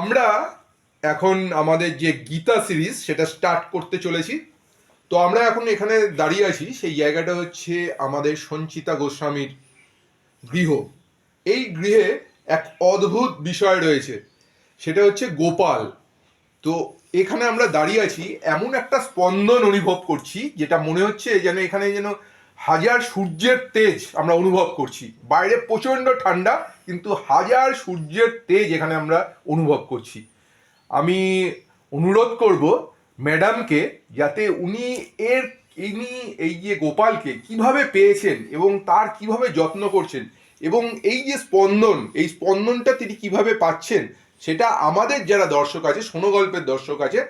আমরা এখন আমাদের যে গীতা সিরিজ, সেটা স্টার্ট করতে চলেছি। তো আমরা এখন এখানে দাঁড়িয়ে আছি, সেই জায়গাটা হচ্ছে আমাদের সঞ্চিতা গোস্বামীর গৃহ। এই গৃহে এক অদ্ভুত বিষয় রয়েছে, সেটা হচ্ছে গোপাল। তো এখানে আমরা দাঁড়িয়ে আছি, এমন একটা স্পন্দন অনুভব করছি, যেটা মনে হচ্ছে যেন এখানে যেন হাজার সূর্যের তেজ আমরা অনুভব করছি। বাইরে প্রচণ্ড ঠান্ডা, কিন্তু হাজার সূর্যের তেজ এখানে আমরা অনুভব করছি। আমি অনুরোধ করব ম্যাডামকে যাতে উনি এর, ইনি এই যে গোপালকে কীভাবে পেয়েছেন এবং তার কীভাবে যত্ন করছেন এবং এই যে স্পন্দন, এই স্পন্দনটা তিনি কীভাবে পাচ্ছেন, সেটা আমাদের যারা দর্শক আছে, সোনগল্পের দর্শক আছে,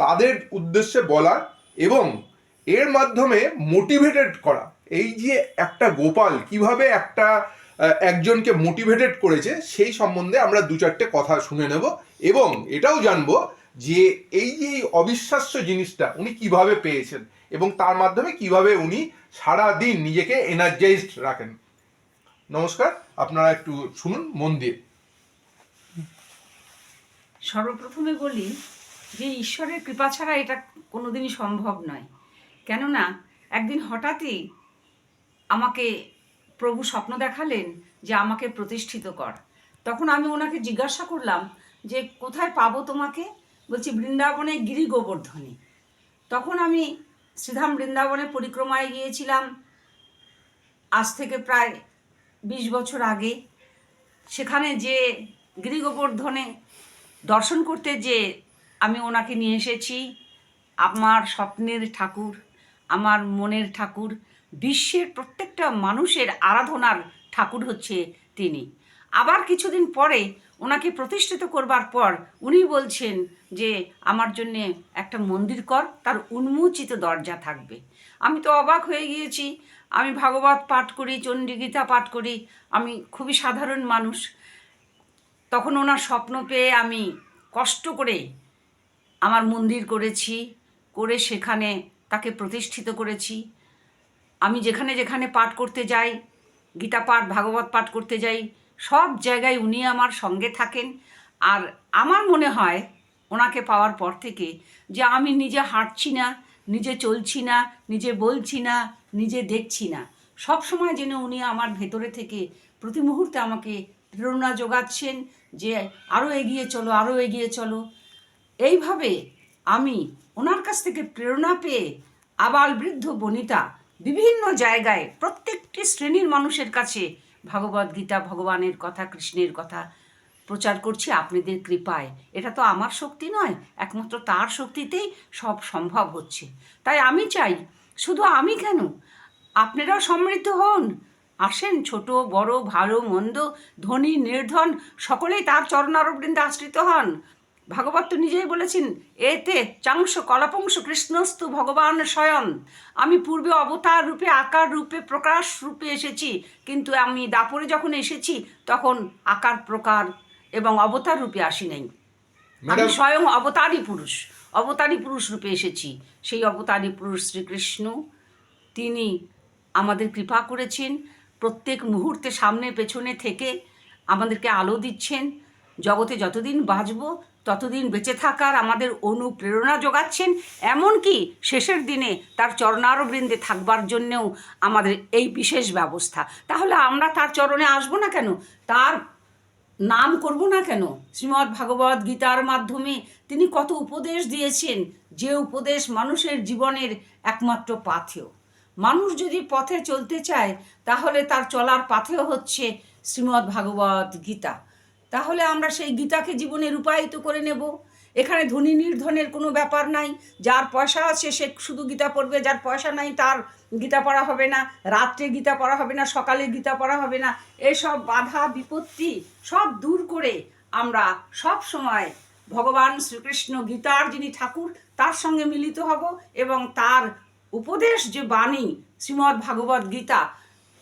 তাদের উদ্দেশ্যে বলার এবং এর মাধ্যমে মোটিভেটেড করা। এই যে একটা গোপাল কীভাবে একটা একজনকে মোটিভেটেড করেছে, সেই সম্বন্ধে আমরা দু চারটে কথা শুনে নেব এবং এটাও জানব যে এই যে অবিশ্বাস্য জিনিসটা উনি কীভাবে পেয়েছেন এবং তার মাধ্যমে কীভাবে উনি সারা দিন নিজেকে এনার্জাইজড রাখেন। নমস্কার, আপনারা একটু শুনুন মন দিয়ে। সর্বপ্রথমে বলি যে ঈশ্বরের কৃপা ছাড়া এটা কোনোদিনই সম্ভব নয়। কেননা একদিন হঠাৎই আমাকে প্রভু স্বপ্ন দেখালেন যে আমাকে প্রতিষ্ঠিত কর। তখন আমি ওনাকে জিজ্ঞাসা করলাম যে, কোথায় পাবো তোমাকে? বলছি, বৃন্দাবনে গিরি গোবর্ধনে তখন আমি শ্রীধাম বৃন্দাবনে পরিক্রমায় গিয়েছিলাম। আজ থেকে প্রায় বিশ বছর আগে সেখানে যে গিরি গোবর্ধনে দর্শন করতে যে আমি ওনাকে নিয়ে এসেছি, আমার স্বপ্নের ঠাকুর, আমার মনের ঠাকুর বিশ্বের প্রত্যেকটা মানুষের আরাধনার ঠাকুর হচ্ছে তিনি। আবার কিছুদিন পরে ওনাকে প্রতিষ্ঠিত করবার পর উনি বলছেন যে, আমার জন্যে একটা মন্দির কর, তার উন্মোচিত দরজা থাকবে। আমি তো অবাক হয়ে গিয়েছি। আমি ভাগবত পাঠ করি, চণ্ডীগীতা পাঠ করি, আমি খুবই সাধারণ মানুষ। তখন ওনার স্বপ্ন পেয়ে আমি কষ্ট করে আমার মন্দির করেছি, করে সেখানে তাকে প্রতিষ্ঠিত করেছি। আমি যেখানে যেখানে পাঠ করতে যাই, গীতা পাঠ, ভাগবত পাঠ করতে যাই, সব জায়গায় উনি আমার সঙ্গে থাকেন। আর আমার মনে হয় ওনাকে পাওয়ার পর থেকে যে আমি নিজে হাঁটছি না, নিজে চলছি না, নিজে বলছি না, নিজে দেখছি না। সব সময় যেন উনি আমার ভেতরে থেকে প্রতি মুহূর্তে আমাকে প্রেরণা যোগাচ্ছেন যে আরও এগিয়ে চলো আরও এগিয়ে চলো। এইভাবে আমি ওনার কাছ থেকে প্রেরণা পেয়ে আবাল বৃদ্ধ বনিতা বিভিন্ন জায়গায় প্রত্যেকটি শ্রেণির মানুষের কাছে ভগবদ গীতা, ভগবানের কথা, কৃষ্ণের কথা প্রচার করছি আপনাদের কৃপায়। এটা তো আমার শক্তি নয়, একমাত্র তার শক্তিতেই সব সম্ভব হচ্ছে। তাই আমি চাই, শুধু আমি কেন? আপনারাও সমৃদ্ধ হন, আসেন ছোট, বড়, ভালো, মন্দ, ধনী, নির্ধন, সকলেই তার চরণারবৃন্দে আশ্রিত হন। ভাগবত তো নিজেই বলেছেন এতে চাংশ কলাপংশ কৃষ্ণস্তু ভগবান স্বয়ং। আমি পূর্বে অবতার রূপে আকার রূপে প্রকাশ রূপে এসেছি কিন্তু আমি দাপরে যখন এসেছি তখন আকার প্রকার এবং অবতার রূপে আসি নাই। আমি স্বয়ং অবতারী পুরুষ অবতারী পুরুষ রূপে এসেছি। সেই অবতারী পুরুষ শ্রীকৃষ্ণ তিনি আমাদের কৃপা করেছেন প্রত্যেক মুহূর্তে সামনে পেছনে থেকে আমাদেরকে আলো দিচ্ছেন জগতে যতদিন বাঁচব ততদিন বেঁচে থাকার আমাদের অনুপ্রেরণা যোগাচ্ছেন, এমনকি শেষের দিনে তার চরণারবৃন্দে থাকবার জন্যেও আমাদের এই বিশেষ ব্যবস্থা। তাহলে আমরা তার চরণে আসব না কেন? তার নাম করব না কেন? শ্রীমদ্ ভাগবত গীতার মাধ্যমে তিনি কত উপদেশ দিয়েছেন, যে উপদেশ মানুষের জীবনের একমাত্র পাথেয়। মানুষ যদি পথে চলতে চায়, তাহলে তার চলার পাথেয় হচ্ছে শ্রীমদ্ ভাগবত গীতা। তাহলে আমরা সেই গীতাকে জীবনে রূপায়িত করে নেব। এখানে ধনী নির্ধনের কোনো ব্যাপার নাই। যার পয়সা আছে সে শুধু গীতা পড়বে, যার পয়সা নাই তার গীতা পড়া হবে না। রাত্রে গীতা পড়া হবে না, সকালে গীতা পড়া হবে না। এসব বাধা, বিপত্তি সব দূর করে আমরা সব সময় ভগবান শ্রীকৃষ্ণ গীতার যিনি ঠাকুর, তার সঙ্গে মিলিত হব এবং তার উপদেশ যে বাণী শ্রীমদ্ ভাগবত গীতা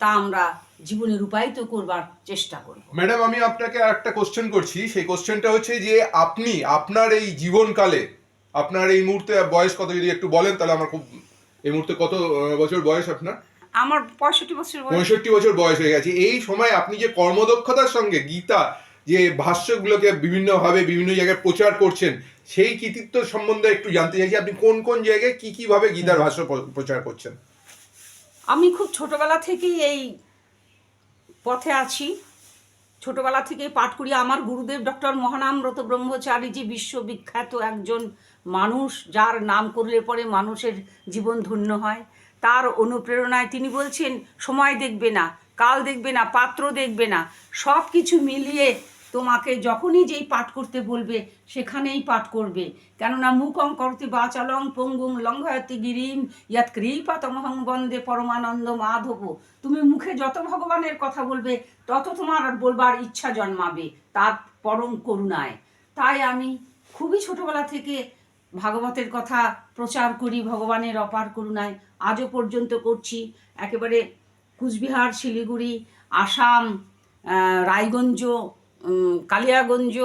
তা আমরা জীবনে রূপায়িত করবার চেষ্টা করব। ম্যাডাম আমি আপনাকে একটা কোশ্চেন করছি। সেই কোশ্চেনটা হচ্ছে যে আপনি আপনার এই জীবনকালে আপনার এই মুহূর্তে বয়স কত যদি একটু বলেন তাহলে আমার খুব এই মুহূর্তে কত বছর বয়স আপনার? আমার পঁয়ষট্টি বছর বয়স। পঁয়ষট্টি বছর বয়স হয়ে গেছে। এই সময় আপনি যে কর্মদক্ষতার সঙ্গে গীতা যে ভাষ্যগুলোকে বিভিন্নভাবে বিভিন্ন জায়গায় প্রচার করছেন সেই কৃতিত্ব সম্বন্ধে একটু জানতে চাইছি। আপনি কোন কোন জায়গায় কি কীভাবে গীতার ভাষ্য প্রচার করছেন? আমি খুব ছোটবেলা থেকেই এই পথে আছি। ছোটবেলা থেকে পাঠ করি। আমার গুরুদেব ডক্টর মহানামব্রত ব্রহ্মচারীজি বিশ্ববিখ্যাত একজন মানুষ, যার নাম করলে পরে মানুষের জীবন ধন্য হয়। তার অনুপ্রেরণায় তিনি বলছেন, সময় দেখবে না, কাল দেখবে না, পাত্র দেখবে না। সব কিছু মিলিয়ে তোমাকে যখনই যেই পাঠ করতে বলবে, সেখানেই পাঠ করবে। কেননা মুখং করতে বাচালং পঙ্গুং লঙ্ঘয়তি গিরিম, ইয়াত কৃপাতমহং বন্দে পরমানন্দ মাধব। তুমি মুখে যত ভগবানের কথা বলবে, তত তোমার বলবার ইচ্ছা জন্মাবে, তার পরম করুণায়। তাই আমি খুবই ছোটবেলা থেকে ভাগবতের কথা প্রচার করি, ভগবানের অপার করুণায়। আজও পর্যন্ত করছি। একেবারে কুচবিহার, শিলিগুড়ি, আসাম রায়গঞ্জ কালিয়াগঞ্জ,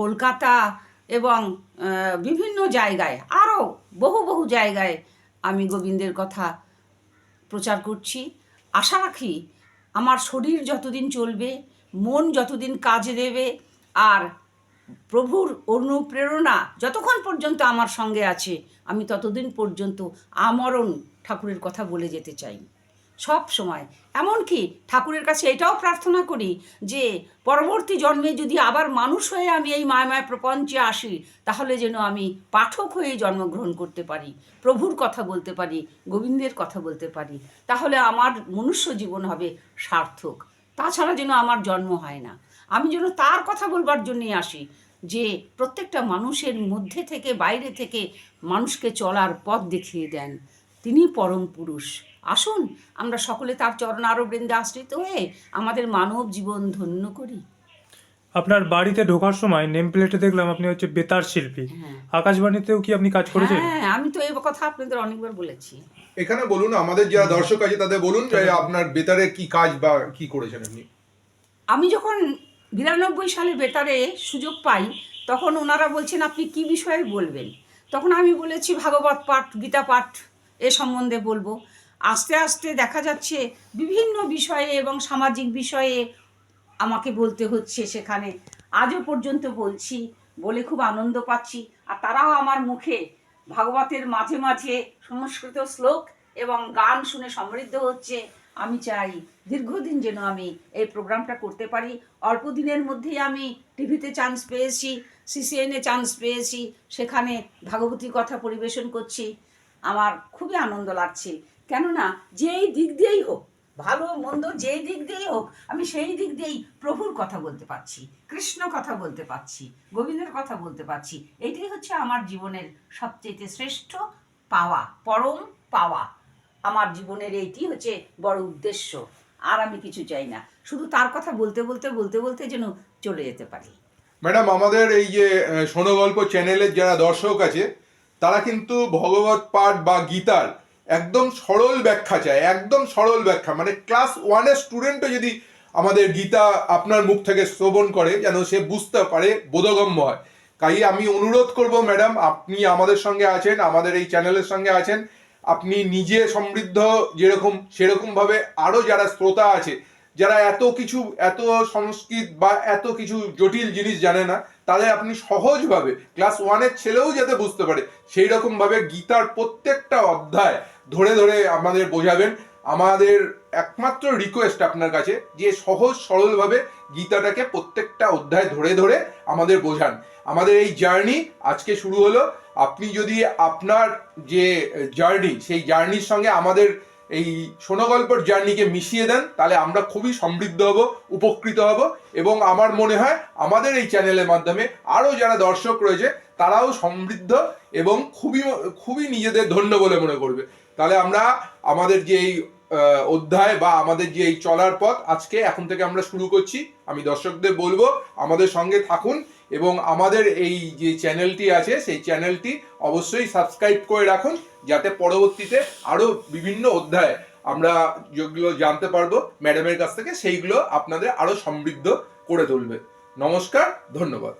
কলকাতা এবং বিভিন্ন জায়গায়, আরও বহু বহু জায়গায় আমি গোবিন্দের কথা প্রচার করছি। আশা রাখি আমার শরীর যতদিন চলবে, মন যতদিন কাজে দেবে, আর প্রভুর অনুপ্রেরণা যতক্ষণ পর্যন্ত আমার সঙ্গে আছে, আমি ততদিন পর্যন্ত আমরণ ঠাকুরের কথা বলে যেতে চাই। সব সময়। এমনকি ঠাকুরের কাছে এটাও প্রার্থনা করি যে, পরবর্তী জন্মে যদি আবার মানুষ হয়ে আমি এই মায়াময় প্রপঞ্চে আসি, তাহলে যেন আমি পাঠক হয়ে জন্মগ্রহণ করতে পারি, প্রভুর কথা বলতে পারি, গোবিন্দের কথা বলতে পারি, তাহলে আমার মনুষ্য জীবন হবে সার্থক। তাছাড়া যেন আমার জন্ম হয় না। আমি যেন তার কথা বলবার জন্যই আসি যে, প্রত্যেকটা মানুষের মধ্যে থেকে, বাইরে থেকে মানুষকে চলার পথ দেখিয়ে দেন। তিনি পরম পুরুষ। আসুন আমরা সকলে তার চরণ আরও বৃন্দে আশ্রিত হয়ে আমাদের মানব জীবন ধন্য করি। আপনার বাড়িতে ঢোকার সময় নেম প্লেটে দেখলাম আপনি হচ্ছে বেতার শিল্পী। হ্যাঁ। আকাশবাণীতেও কি আপনি কাজ করেছেন? হ্যাঁ আমি তো এই কথা আপনাদের অনেকবার বলেছি। এখানে বলুন আমাদের যারা দর্শক আছে তাদের বলুন যে আপনার বেতারে কি কাজ বা কি করেছেন আপনি? আমি যখন বিরানব্বই সালে বেতারে সুযোগ পাই তখন ওনারা বলছেন আপনি কি বিষয়ে বলবেন? তখন আমি বলেছি ভাগবত পাঠ গীতা পাঠ এ সম্বন্ধে বলব। আস্তে আস্তে দেখা যাচ্ছে বিভিন্ন বিষয়ে এবং সামাজিক বিষয়ে আমাকে বলতে হচ্ছে সেখানে। আজও পর্যন্ত বলছি, বলে খুব আনন্দ পাচ্ছি। আর তারাও আমার মুখে ভাগবতের মাঝে মাঝে সংস্কৃত শ্লোক এবং গান শুনে সমৃদ্ধ হচ্ছে। আমি চাই দীর্ঘদিন যেন আমি এই প্রোগ্রামটা করতে পারি। অল্প দিনের মধ্যেই আমি টিভিতে চান্স পেয়েছি সিসিএনে চান্স পেয়েছি, সেখানে ভাগবতী কথা পরিবেশন করছি। আমার খুবই আনন্দ লাগছে। কেননা যেই দিক দিয়েই হোক ভালো মন্দ যেই দিক দিয়েই হোক আমি সেই দিক দিয়েই প্রভুর কথা বলতে পারছি কৃষ্ণ কথা বলতে পারছি গোবিন্দের কথা বলতে পারছি। এটাই হচ্ছে আমার জীবনের সবচেয়ে শ্রেষ্ঠ পাওয়া পরম পাওয়া। আমার জীবনের এইটি হচ্ছে বড় উদ্দেশ্য আর আমি কিছু চাই না। শুধু তার কথা বলতে বলতে বলতে বলতে যেন চলে যেতে পারি। ম্যাডাম আমাদের এই যে আহ, শোনো গল্প চ্যানেলের যারা দর্শক আছে তারা কিন্তু ভগবত পাঠ বা গীতার একদম সরল ব্যাখ্যা চায়, একদম সরল ব্যাখ্যা। মানে ক্লাস ওয়ানের স্টুডেন্টও যদি আমাদের গীতা আপনার মুখ থেকে শ্রবণ করে, যেন সে বুঝতে পারে, বোধগম্য হয়। তাই আমি অনুরোধ করব ম্যাডাম আপনি আমাদের সঙ্গে আছেন, আমাদের এই চ্যানেলের সঙ্গে আছেন। আপনি নিজে সমৃদ্ধ যেরকম, সেরকমভাবে আরও যারা শ্রোতা আছে, যারা এত কিছু, এত সংস্কৃত বা এত কিছু জটিল জিনিস জানে না তাদের আপনি সহজভাবে ক্লাস ওয়ানের ছেলেও যাতে বুঝতে পারে সেই রকমভাবে গীতার প্রত্যেকটা অধ্যায় ধরে ধরে আমাদের বোঝাবেন। আমাদের একমাত্র রিকোয়েস্ট আপনার কাছে যে সহজ সরলভাবে গীতাটাকে প্রত্যেকটা অধ্যায় ধরে ধরে আমাদের বোঝান। আমাদের এই জার্নি আজকে শুরু হলো। আপনি যদি আপনার যে জার্নি সেই জার্নির সঙ্গে আমাদের এই সোনগল্পর জার্নিকে মিশিয়ে দেন, তাহলে আমরা খুবই সমৃদ্ধ হব, উপকৃত হব এবং আমার মনে হয় আমাদের এই চ্যানেলের মাধ্যমে আরও যারা দর্শক রয়েছে, তারাও সমৃদ্ধ এবং খুবই খুবই নিজেদের ধন্য বলে মনে করবে। তাহলে আমরা আমাদের যে এই অধ্যায় বা আমাদের যে এই চলার পথ, আজকে এখন থেকে আমরা শুরু করছি। আমি দর্শকদের বলব, আমাদের সঙ্গে থাকুন এবং আমাদের এই যে চ্যানেলটি আছে, সেই চ্যানেলটি অবশ্যই সাবস্ক্রাইব করে রাখুন, যাতে পরবর্তীতে আরও বিভিন্ন অধ্যায় আমরা যেগুলো জানতে পারব ম্যাডামের কাছ থেকে, সেইগুলো আপনাদের আরও সমৃদ্ধ করে তুলবে। নমস্কার, ধন্যবাদ।